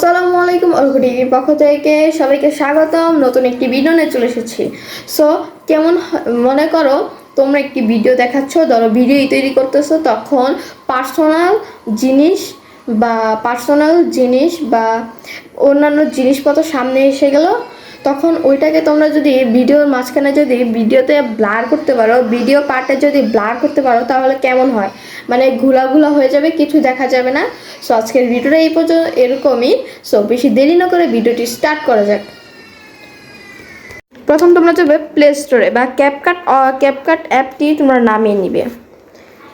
আসসালামু আলাইকুম অলগুডির পক্ষ থেকে সবাইকে স্বাগতম। নতুন একটি ভিডিও নিয়ে চলে এসেছি। সো কেমন মনে করো তোমরা একটি ভিডিও দেখাচ্ছ, ধরো ভিডিও তৈরি করতেছো, তখন পার্সোনাল জিনিস বা পার্সোনাল জিনিস বা অন্যান্য জিনিসপত্র সামনে এসে গেল। তখন ওইটাকে তোমরা যদি ভিডিওর মাঝখানে যদি ভিডিওতে ব্লার করতে পারো, ভিডিও পার্টে যদি ব্লার করতে পারো, তাহলে কেমন হয়? মানে ঘোলা ঘোলা হয়ে যাবে, কিছু দেখা যাবে না। সো আজকের ভিডিওটা এই পর্যন্ত, এরকমই। সো বেশি দেরি না করে ভিডিওটি স্টার্ট করা যাক। প্রথম তোমরা যাবে প্লে স্টোরে বা ক্যাপকাট ক্যাপকাট অ্যাপটি তোমরা নামিয়ে নিবে।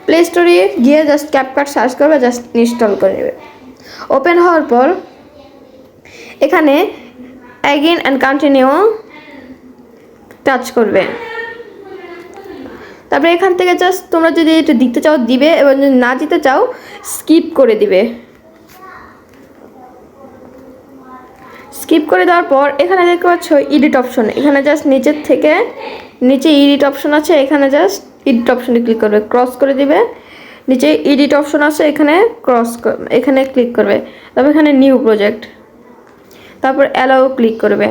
প্লে স্টোরে গিয়ে জাস্ট ক্যাপকাট সার্চ করবে জাস্ট ইনস্টল করে নেবে। ওপেন হওয়ার পর, এখানে অ্যাগেন অ্যান্ড কন্টিনিউ টাচ করবে। তারপরে এখান থেকে জাস্ট তোমরা যদি এটা দিতে চাও, দিবে এবং যদি না দিতে চাও স্কিপ করে দিবে। স্কিপ করে দেওয়ার পর এখানে দেখতে পাচ্ছ এডিট অপশন এখানে জাস্ট নিচের থেকে নিচে এডিট অপশন আছে, এখানে জাস্ট এডিট অপশনে ক্লিক করবে। ক্রস করে দিবে। নিচে এডিট অপশন আছে, এখানে ক্রস এখানে ক্লিক করবে। তারপর এখানে নিউ প্রজেক্ট তারপর অ্যালাও ক্লিক করবে।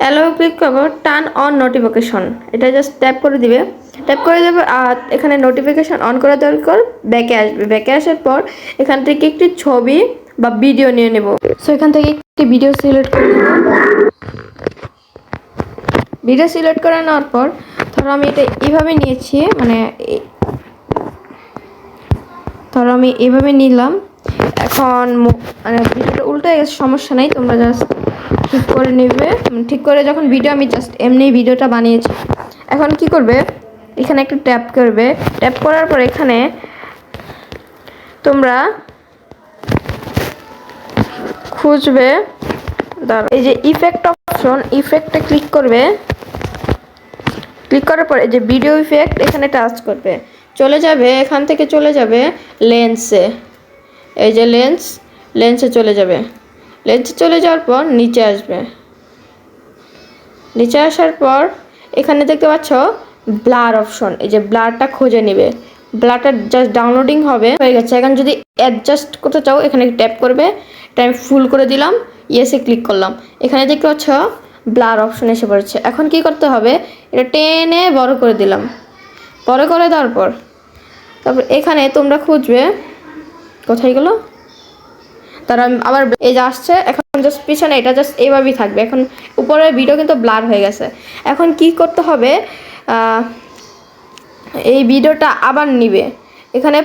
অ্যালাও ক্লিক করব টার্ন অন নোটিফিকেশন এটা জাস্ট ট্যাপ করে দিবে। ট্যাপ করে দেবে, আর এখানে নোটিফিকেশন অন করে দরকার ব্যাকে আসবে। ব্যাকে আসার পর এখান থেকে একটি ছবি বা ভিডিও নিয়ে নেব। সো এখান থেকে একটি ভিডিও সিলেক্ট করে নেব। ভিডিও সিলেক্ট করে নেওয়ার পর, ধরো আমি এটা এইভাবে নিয়েছি মানে ধরো আমি এভাবে নিলাম। এখন মানে ভিডিওটা উল্টে গেছে, সমস্যা নেই, তোমরা জাস্ট ঠিক করে নেবে। ঠিক করে যখন ভিডিও আমি জাস্ট এমনি ভিডিওটা বানিয়েছি। এখন কি করবে? এখানে একটু ট্যাপ করবে। ট্যাপ করার পর এখানে তোমরা খুঁজবে। এই যে ইফেক্ট অপশন ইফেক্টে ক্লিক করবে। ক্লিক করার পর এই যে ভিডিও ইফেক্ট এখানে টাচ করবে। চলে যাবে, এখান থেকে চলে যাবে লেন্সে এই যে লেন্স লেন্সে চলে যাবে। লেন্সে চলে যাওয়ার পর নিচে আসবে। নিচে আসার পর এখানে দেখতে পাচ্ছ ব্লার অপশন এই যে ব্লারটা খুঁজে নেবে। ব্লারটা জাস্ট ডাউনলোডিং হবে। হয়ে গেছে। এখন যদি অ্যাডজাস্ট করতে চাও, এখানে ট্যাপ করবে। এটা আমি ফুল করে দিলাম। ইয়েসে ক্লিক করলাম। এখানে দেখতে পাচ্ছ ব্লার অপশন এসে পড়েছে। এখন কি করতে হবে? এটা টেনে বড় করে দিলাম। বড় করে দেওয়ার পর, তারপর এখানে তোমরা খুঁজবে কোথায় গেলো? তারা আবার এই যে আসছে, এখন জাস্ট পিছনে এটা জাস্ট এইভাবেই থাকবে। এখন উপরের ভিডিও কিন্তু ব্লার হয়ে গেছে। এখন কি করতে হবে? এই ভিডিওটা আবার নিবে। এখানে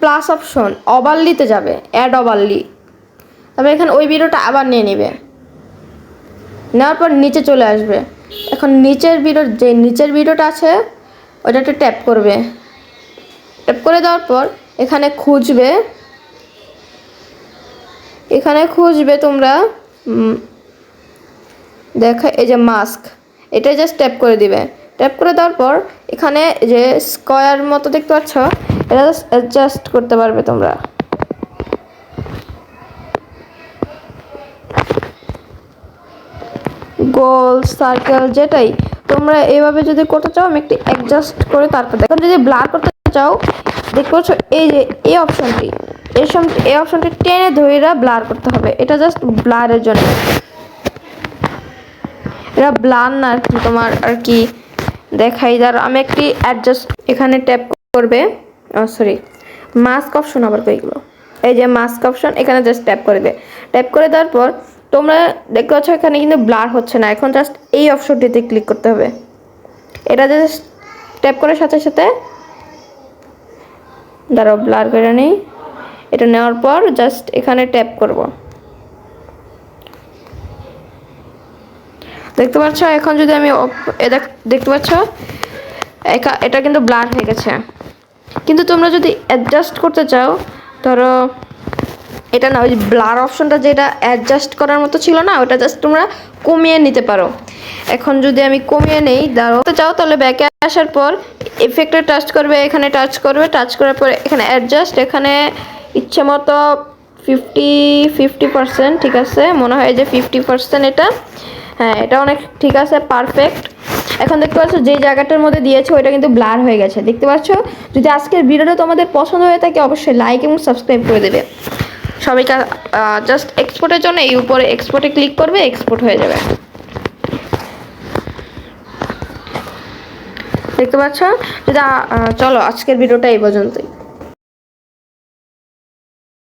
প্লাস অপশন অবাল্লিতে যাবে অ্যাড অবাল্লি তারপর এখানে ওই ভিডিওটা আবার নিয়ে নেবে। নেওয়ার পর নিচে চলে আসবে। এখন নিচের ভিডিও যে নিচের ভিডিওটা আছে ওটাতে ট্যাপ করবে। ট্যাপ করে দেওয়ার পর এখানে খুঁজবে। এখানে খুঁজবে তোমরা দেখা, এই যে মাস্ক এটা জাস্ট ট্যাপ করে দিবে। ট্যাপ করে দেওয়ার পর এখানে যে স্কয়ার মতো দেখতে পাচ্ছ, এটা জাস্ট অ্যাডজাস্ট করতে পারবে তোমরা। গোল সার্কেল যেটাই, তোমরা এইভাবে যদি করতে চাও, আমি একটু অ্যাডজাস্ট করে তারপর দেখো যদি ব্লার করতে চাও, দেখতে পাচ্ছ এই যে, এই অপশনটি এই সম এই অপশনটি টেনে ধরে ব্লার করতে হবে। এটা জাস্ট ব্লারের জন্য। ব্লার না আর কি, তোমার আর কি দেখাই। দাঁড়ো আমি একটি অ্যাডজাস্ট এখানে ট্যাপ করবে। সরি মাস্ক অপশন আবার কইগুলো এই যে মাস্ক অপশন এখানে জাস্ট ট্যাপ করবে ট্যাপ করে দেওয়ার পর, তোমরা দেখতে পাচ্ছ এখানে কিন্তু ব্লার হচ্ছে না। এখন জাস্ট এই অপশনটিতে ক্লিক করতে হবে। এটা জাস্ট ট্যাপ করার সাথে সাথে, দাঁড়াও, ব্লার করে নেই। এটা নেওয়ার পর জাস্ট এখানে ট্যাপ করব। দেখতে পাচ্ছ? এখন যদি আমি দেখতে পাচ্ছ? এটা কিন্তু ব্লার হয়ে গেছে। কিন্তু তোমরা যদি অ্যাডজাস্ট করতে চাও, ধরো, এটা না, ওই ব্লার অপশনটা যেটা অ্যাডজাস্ট করার মতো ছিল না, ওটা জাস্ট তোমরা কমিয়ে নিতে পারো। এখন যদি আমি কমিয়ে নেই দাঁড়ো তো চাও, তাহলে ব্যাকে আসার পর এফেক্টে টাচ করবে, এখানে টাচ করবে টাচ করার পর এখানে অ্যাডজাস্ট এখানে ইচ্ছে মতো ফিফটি ফিফটি পার্সেন্ট ঠিক আছে? মনে হয় যে ফিফটি পার্সেন্ট এটা। হ্যাঁ এটা অনেক ঠিক আছে পারফেক্ট এখন দেখতে পাচ্ছ যে জায়গাটার মধ্যে দিয়েছে, ওইটা কিন্তু ব্লার হয়ে গেছে। দেখতে পাচ্ছ? যদি আজকের ভিডিওটা তোমাদের পছন্দ হয়ে থাকে, অবশ্যই লাইক এবং সাবস্ক্রাইব করে দেবে। সবাইকে জাস্ট এক্সপোর্টের জন্য এই উপরে এক্সপোর্টে ক্লিক করবে এক্সপোর্ট হয়ে যাবে। দেখতে পাচ্ছ? যদি চলো, আজকের ভিডিওটা এই পর্যন্তই।